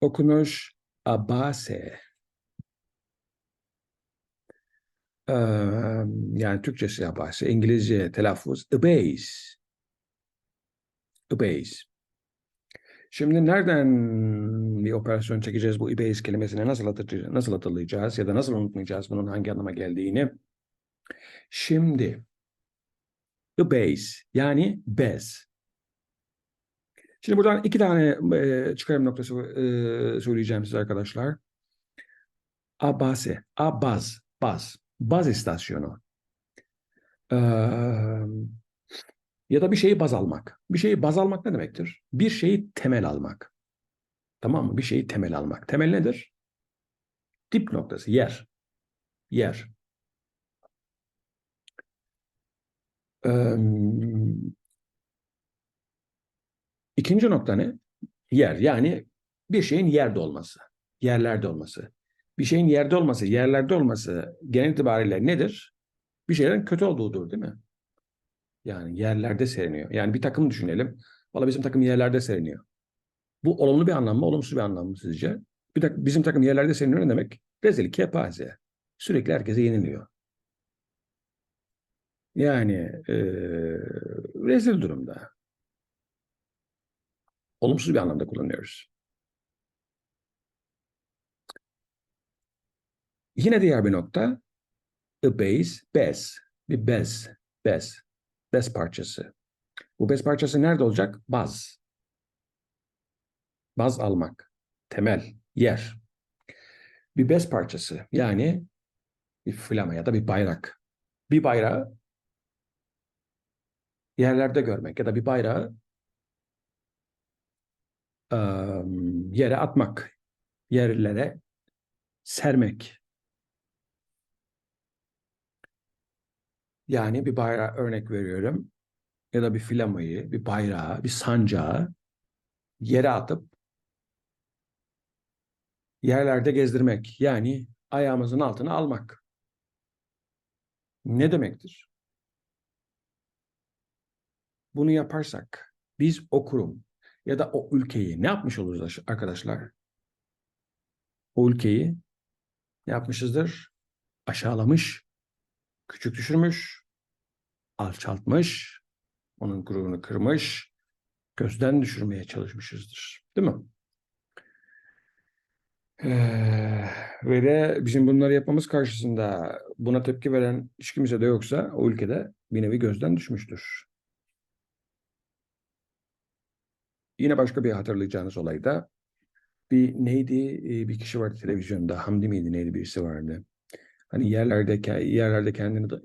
Okunuş abase. Ee, yani Türkçesi abase, İngilizce telaffuz abase. Abase. Şimdi nereden bir operasyon çekeceğiz bu abase kelimesine nasıl hatırlayacağız, nasıl hatırlayacağız ya da nasıl unutmayacağız bunun hangi anlama geldiğini? Şimdi abase yani bez. Şimdi buradan iki tane e, çıkarım noktası e, söyleyeceğim size arkadaşlar. Abase, abaz, baz, baz istasyonu. Ee, ya da bir şeyi baz almak. Bir şeyi baz almak ne demektir? Bir şeyi temel almak. Tamam mı? Bir şeyi temel almak. Temel nedir? Dip noktası, yer. Yer. Ee, ikinci nokta ne? Yer. Yani bir şeyin yerde olması. Yerlerde olması. Bir şeyin yerde olması, yerlerde olması genel itibariyle nedir? Bir şeylerin kötü olduğudur değil mi? Yani yerlerde seriniyor. Yani bir takım düşünelim. Valla bizim takım yerlerde seriniyor. Bu olumlu bir anlam mı, olumsuz bir anlam mı sizce? Bir tak bizim takım yerlerde seriniyor ne demek? Rezil, kepaze. Sürekli herkese yeniliyor. Yani e, rezil durumda. Olumsuz bir anlamda kullanıyoruz. Yine diğer bir nokta. A base, bez. Bir bez, bez. Bez parçası. Bu bez parçası nerede olacak? Baz. Baz almak. Temel, yer. Bir bez parçası. Yani bir flama ya da bir bayrak. Bir bayrağı yerlerde görmek ya da bir bayrağı ıı, yere atmak. Yerlere sermek. Yani bir bayrağı örnek veriyorum ya da bir flamayı, bir bayrağı, bir sancağı yere atıp yerlerde gezdirmek. Yani ayağımızın altına almak. Ne demektir? Bunu yaparsak biz o kurum ya da o ülkeyi ne yapmış oluruz arkadaşlar? O ülkeyi ne yapmışızdır? Aşağılamış, küçük düşürmüş, alçaltmış, onun gururunu kırmış, gözden düşürmeye çalışmışızdır. Değil mi? Ee, ve de bizim bunları yapmamız karşısında buna tepki veren hiç kimse de yoksa o ülkede bir nevi gözden düşmüştür. Yine başka bir hatırlayacağınız olayda bir neydi bir kişi vardı televizyonda Hamdi miydi neydi birisi vardı. Hani yerlerde yerlerde kendini de,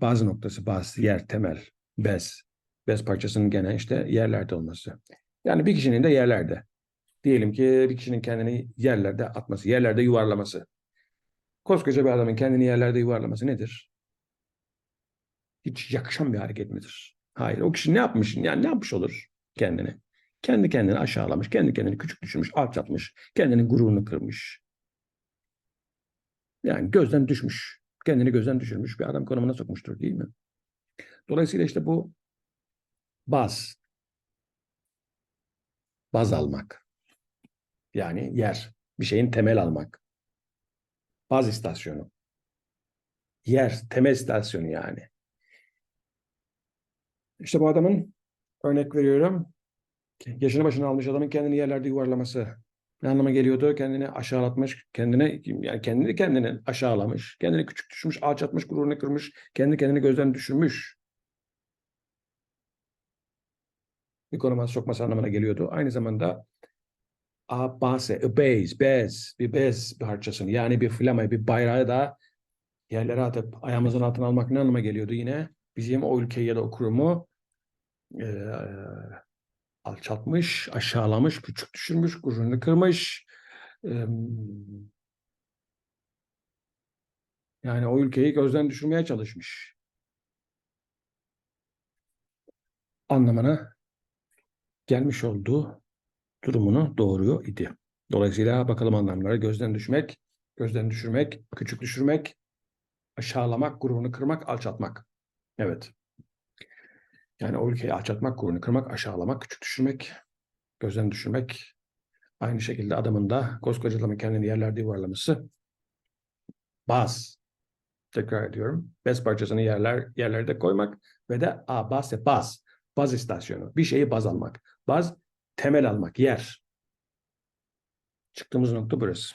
bazı noktası bazı yer temel bez bez parçasının gene işte yerlerde olması. Yani bir kişinin de yerlerde. Diyelim ki bir kişinin kendini yerlerde atması, yerlerde yuvarlaması. Koskoca bir adamın kendini yerlerde yuvarlaması nedir? Hiç yakışan bir hareket midir? Hayır. O kişi ne yapmış? Yani ne yapmış olur kendini? Kendi kendini aşağılamış, kendi kendini küçük düşürmüş, alçaltmış, kendinin gururunu kırmış. Yani gözden düşmüş, kendini gözden düşürmüş bir adam konumuna sokmuştur değil mi? Dolayısıyla işte bu baz, baz almak. Yani yer, bir şeyin temel almak. Baz istasyonu. Yer, temel istasyonu yani. İşte bu adamın örnek veriyorum. Yaşını başına almış adamın kendini yerlerde yuvarlaması. Ne anlama geliyordu? Kendini aşağılatmış, kendine yani kendini kendini aşağılamış, kendini küçük düşmüş, alçatmış, gururunu kırmış, kendi kendini gözden düşürmüş. Konuma sokması anlamına geliyordu. Aynı zamanda abase, a base, bez, bir bez parçasını yani bir flamayı, bir bayrağı da yerlere atıp ayağımızın altına almak ne anlama geliyordu yine? Bizim o ülkeyi ya da o kurumu e, alçaltmış, aşağılamış, küçük düşürmüş, gururunu kırmış. E, yani o ülkeyi gözden düşürmeye çalışmış. Anlamına gelmiş olduğu durumunu doğuruyor idi. Dolayısıyla bakalım anlamları gözden düşmek, gözden düşürmek, küçük düşürmek, aşağılamak, gururunu kırmak, alçaltmak. Evet. Yani o ülkeyi alçaltmak, gururunu kırmak, aşağılamak, küçük düşürmek, gözden düşürmek, Aynı şekilde adamın da koskoca adamın kendini yerlerde yuvarlaması. Baz. Tekrar ediyorum. Bez parçasını yerler, yerlerde koymak ve de a, baz, baz. Baz istasyonu. Bir şeyi baz almak. Baz, temel almak, yer. Çıktığımız nokta burası.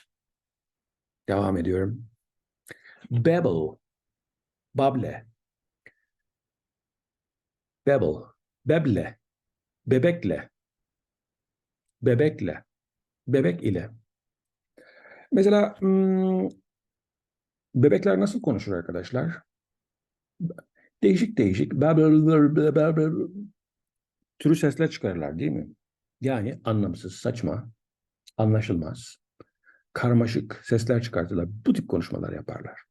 Devam ediyorum. Babble. Bable. Babble. Beble. Bebekle. Bebekle. Bebek ile. Mesela hmm, bebekler nasıl konuşur arkadaşlar? Değişik değişik türü sesler çıkarırlar değil mi? Yani anlamsız, saçma, anlaşılmaz, karmaşık sesler çıkartırlar. Bu tip konuşmalar yaparlar.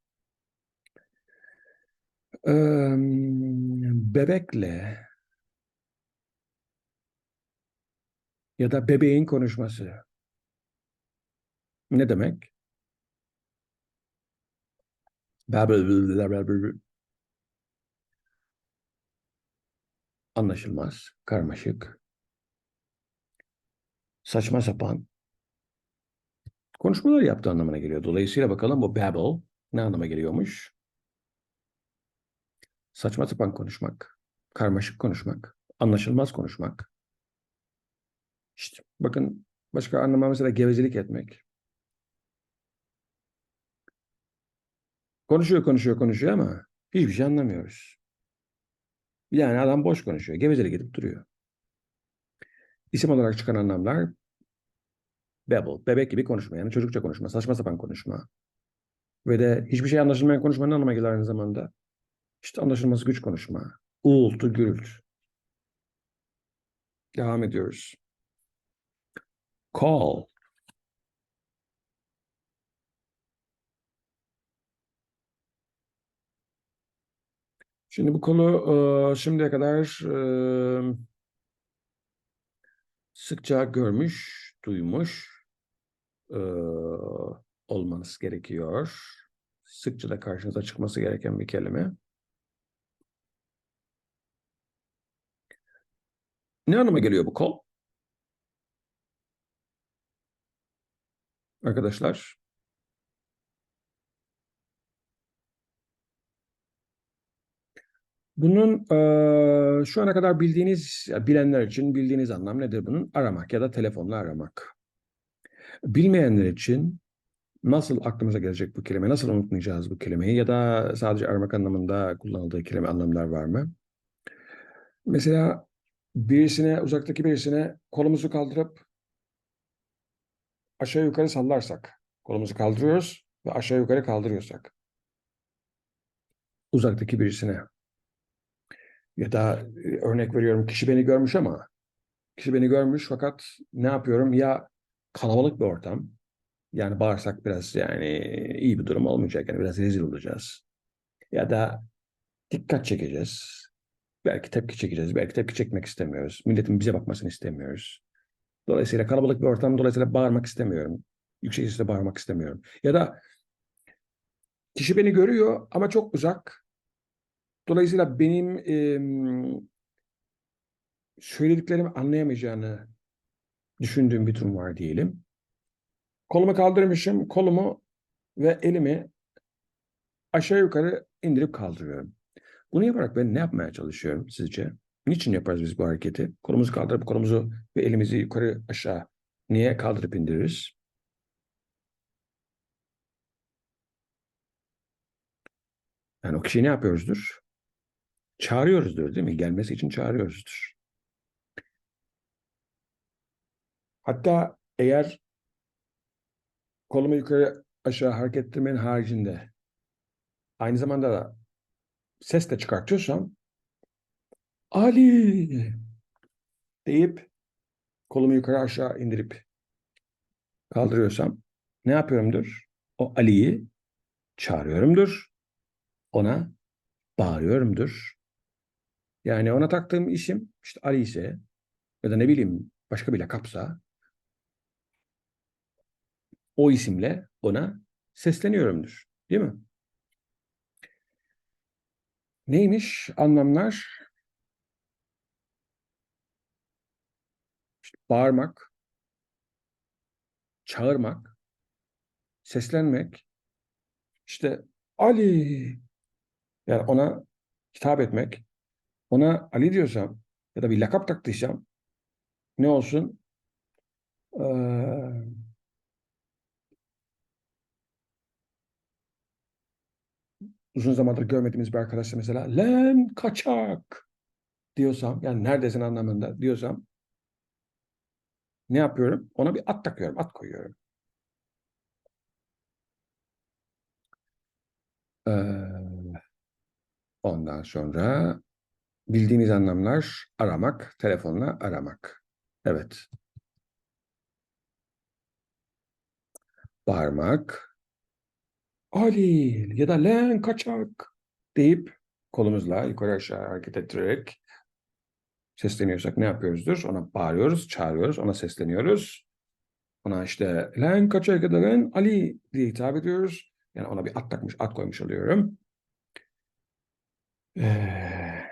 Bebekle ya da bebeğin konuşması. Ne demek? Anlaşılmaz, karmaşık, saçma sapan konuşmalar yaptığı anlamına geliyor. Dolayısıyla bakalım bu babble ne anlama geliyormuş? Saçma sapan konuşmak, karmaşık konuşmak, anlaşılmaz konuşmak. İşte bakın başka anlama mesela gevezelik etmek. Konuşuyor, konuşuyor, konuşuyor ama hiçbir şey anlamıyoruz. Yani adam boş konuşuyor, gevezelik edip duruyor. İsim olarak çıkan anlamlar babble, bebek gibi konuşma yani çocukça konuşma, saçma sapan konuşma. Ve de hiçbir şey anlaşılmayan konuşma ne anlama gelir aynı zamanda? İşte anlaşılması güç konuşma, uğultu, gürültü. Devam ediyoruz. Call. Şimdi bu konu şimdiye kadar sıkça görmüş, duymuş olmanız gerekiyor. Sıkça da karşınıza çıkması gereken bir kelime. Ne anlama geliyor bu kol? Arkadaşlar. Bunun e, şu ana kadar bildiğiniz, bilenler için bildiğiniz anlam nedir bunun? Aramak ya da telefonla aramak. Bilmeyenler için nasıl aklımıza gelecek bu kelime, nasıl unutmayacağız bu kelimeyi ya da sadece aramak anlamında kullanıldığı kelime anlamlar var mı? Mesela birisine, uzaktaki birisine kolumuzu kaldırıp aşağı yukarı sallarsak, kolumuzu kaldırıyoruz ve aşağı yukarı kaldırıyorsak, uzaktaki birisine ya da e, örnek veriyorum kişi beni görmüş ama kişi beni görmüş fakat ne yapıyorum? Ya kalabalık bir ortam yani bağırsak biraz yani iyi bir durum olmayacak yani biraz rezil olacağız ya da dikkat çekeceğiz belki tepki çekeceğiz belki tepki çekmek istemiyoruz. Milletin bize bakmasını istemiyoruz. Dolayısıyla kalabalık bir ortam dolayısıyla bağırmak istemiyorum. Yüksek sesle bağırmak istemiyorum. Ya da kişi beni görüyor ama çok uzak. Dolayısıyla benim e, söylediklerimi anlayamayacağını düşündüğüm bir durum var diyelim. Kolumu kaldırmışım, kolumu ve elimi aşağı yukarı indirip kaldırıyorum. Bunu yaparak ben ne yapmaya çalışıyorum sizce? Niçin yaparız biz bu hareketi? Kolumuzu kaldırıp kolumuzu ve elimizi yukarı aşağı niye kaldırıp indiririz? Yani o kişiyi ne yapıyoruzdur? Çağırıyoruzdur değil mi? Gelmesi için çağırıyoruzdur. Hatta eğer kolumu yukarı aşağı hareket ettirmenin haricinde aynı zamanda da ses de çıkartıyorsam Ali deyip kolumu yukarı aşağı indirip kaldırıyorsam ne yapıyorumdur? O Ali'yi çağırıyorumdur. Ona bağırıyorumdur. Yani ona taktığım isim işte Ali ise ya da ne bileyim başka bir lakapsa o isimle ona sesleniyorumdur. Değil mi? Neymiş anlamlar? İşte bağırmak, çağırmak, seslenmek, işte Ali yani ona hitap etmek, ona Ali diyorsam ya da bir lakap taktıysam ne olsun? Ee, uzun zamandır görmediğimiz bir arkadaşla mesela lan kaçak diyorsam yani neredesin anlamında diyorsam ne yapıyorum? Ona bir at takıyorum, at koyuyorum. Ondan sonra bildiğimiz anlamlar aramak, telefonla aramak. Evet. Bağırmak. Ali ya da lan kaçak deyip kolumuzla yukarı aşağı hareket ettirerek sesleniyorsak ne yapıyoruzdur? Ona bağırıyoruz, çağırıyoruz, ona sesleniyoruz. Ona işte lan kaçak ya da lan Ali diye hitap ediyoruz. Yani ona bir at takmış, at koymuş oluyorum. Ee,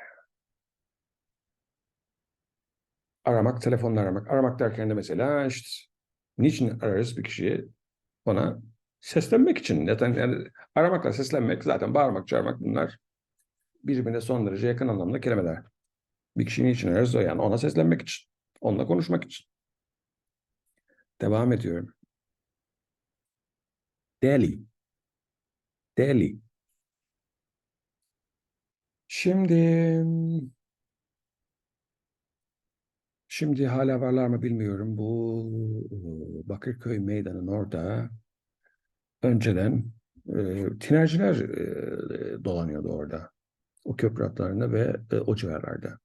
aramak, telefonla aramak. Aramak derken de mesela işte niçin ararız bir kişiyi? Ona seslenmek için. Zaten yani aramakla seslenmek, zaten bağırmak, çağırmak bunlar birbirine son derece yakın anlamda kelimeler. Bir kişinin için ararız o yani ona seslenmek için. Onunla konuşmak için. Devam ediyorum. Deli. Deli. Şimdi şimdi hala varlar mı bilmiyorum. Bu Bakırköy Meydanı'nın orada önceden e, tinerciler e, dolanıyordu orada. O köprü hatlarında ve e, o civarlarda.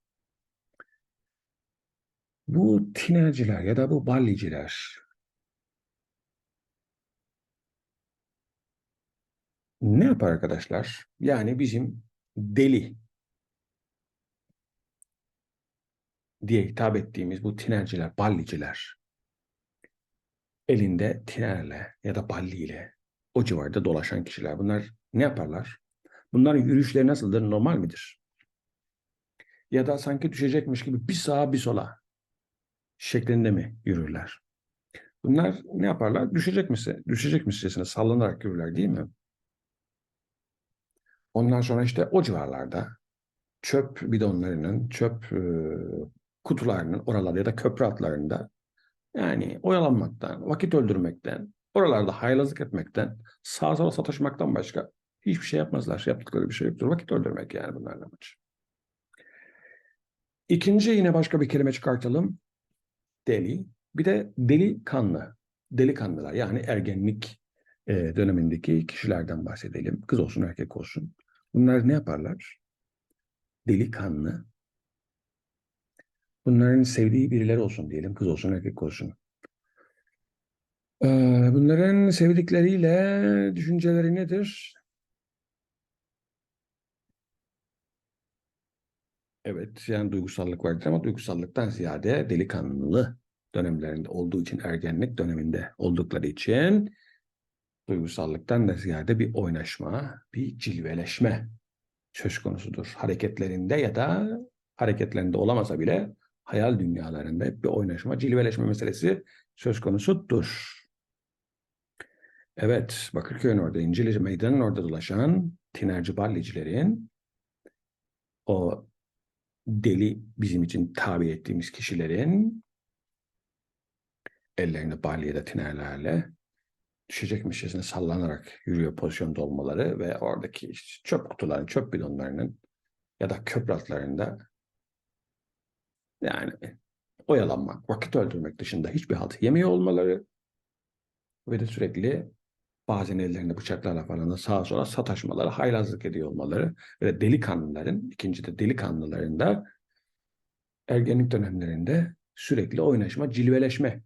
Bu tinerciler ya da bu balliciler ne yapar arkadaşlar? Yani bizim deli diye hitap ettiğimiz bu tinerciler, balliciler elinde tinerle ya da balliyle o civarda dolaşan kişiler. Bunlar ne yaparlar? Bunların yürüyüşleri nasıldır? Normal midir? Ya da sanki düşecekmiş gibi bir sağa bir sola şeklinde mi yürürler? Bunlar ne yaparlar? Düşecekmiş, düşecekmişçesine sallanarak yürürler değil mi? Ondan sonra işte o civarlarda çöp bidonlarının, çöp e, kutularının oralarda ya da köprü altlarında yani oyalanmaktan, vakit öldürmekten, oralarda haylazlık etmekten, sağa sola sataşmaktan başka hiçbir şey yapmazlar. Yaptıkları bir şey yoktur. Vakit öldürmek yani bunların amacı. İkinci yine başka bir kelime çıkartalım. Deli. Bir de delikanlı. Delikanlılar yani ergenlik e, dönemindeki kişilerden bahsedelim. Kız olsun erkek olsun. Bunlar ne yaparlar? Delikanlı. Bunların sevdiği birileri olsun diyelim. Kız olsun erkek olsun. Ee, bunların sevdikleriyle düşünceleri nedir? Evet, yani duygusallık vardır ama duygusallıktan ziyade delikanlı dönemlerinde olduğu için, ergenlik döneminde oldukları için duygusallıktan da ziyade bir oynaşma, bir cilveleşme söz konusudur. Hareketlerinde ya da hareketlerinde olamasa bile hayal dünyalarında hep bir oynaşma, cilveleşme meselesi söz konusudur. Evet, Bakırköy'ün orada, İncilici Meydanı'nın orada dolaşan tinerci ballicilerin o deli bizim için tabi ettiğimiz kişilerin ellerini balya ya da tinerlerle düşecekmişçesine sallanarak yürüyor pozisyonda olmaları ve oradaki çöp kutularının, çöp bidonlarının ya da köprü yani oyalanmak, vakit öldürmek dışında hiçbir halt yemiyor olmaları ve de sürekli bazen ellerinde bıçaklarla falan da sağa sola sataşmaları, haylazlık ediyor olmaları ve delikanlıların, ikinci de delikanlıların da ergenlik dönemlerinde sürekli oynaşma, cilveleşme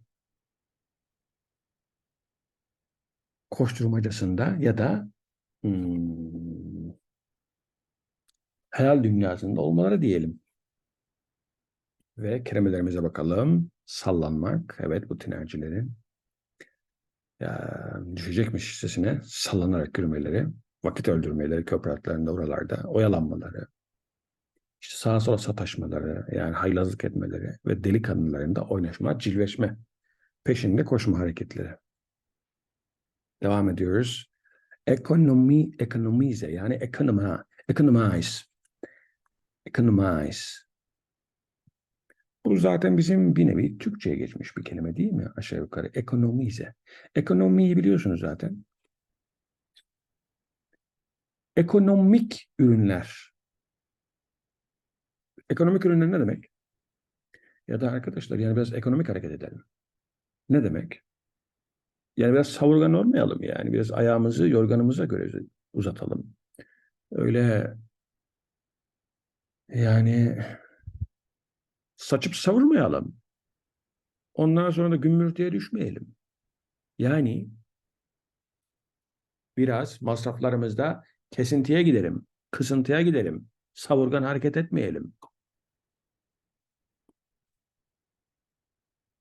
koşturmacasında ya da hmm, hayal dünyasında olmaları diyelim. Ve kelimelerimize bakalım. Sallanmak. Evet bu tinercilerin ya, düşecekmiş sesine sallanarak yürümeleri, vakit öldürmeleri köprü oralarda, oyalanmaları, işte sağa sola sataşmaları, yani haylazlık etmeleri ve delikanlıların da oynaşma, cilveşme, peşinde koşma hareketleri. Devam ediyoruz. Ekonomi, ekonomize yani ekonoma, economize. Economize. Bu zaten bizim bir nevi Türkçe'ye geçmiş bir kelime değil mi? Aşağı yukarı. Ekonomize. Ekonomiyi biliyorsunuz zaten. Ekonomik ürünler. Ekonomik ürünler ne demek? Ya da arkadaşlar yani biraz ekonomik hareket edelim. Ne demek? Yani biraz savurgan olmayalım yani. Biraz ayağımızı yorganımıza göre uzatalım. Öyle yani saçıp savurmayalım. Ondan sonra da gümbürtüye düşmeyelim. Yani biraz masraflarımızda kesintiye gidelim, kısıntıya gidelim. Savurgan hareket etmeyelim.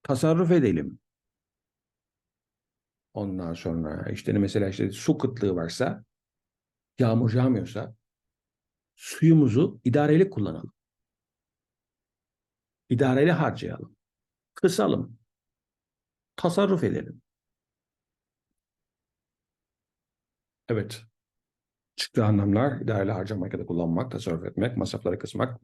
Tasarruf edelim. Ondan sonra işte mesela işte su kıtlığı varsa, yağmur yağmıyorsa suyumuzu idareli kullanalım. İdareli harcayalım. Kısalım. Tasarruf edelim. Evet. Çıktığı anlamlar idareli harcamak ya da kullanmak, tasarruf etmek, masrafları kısmak,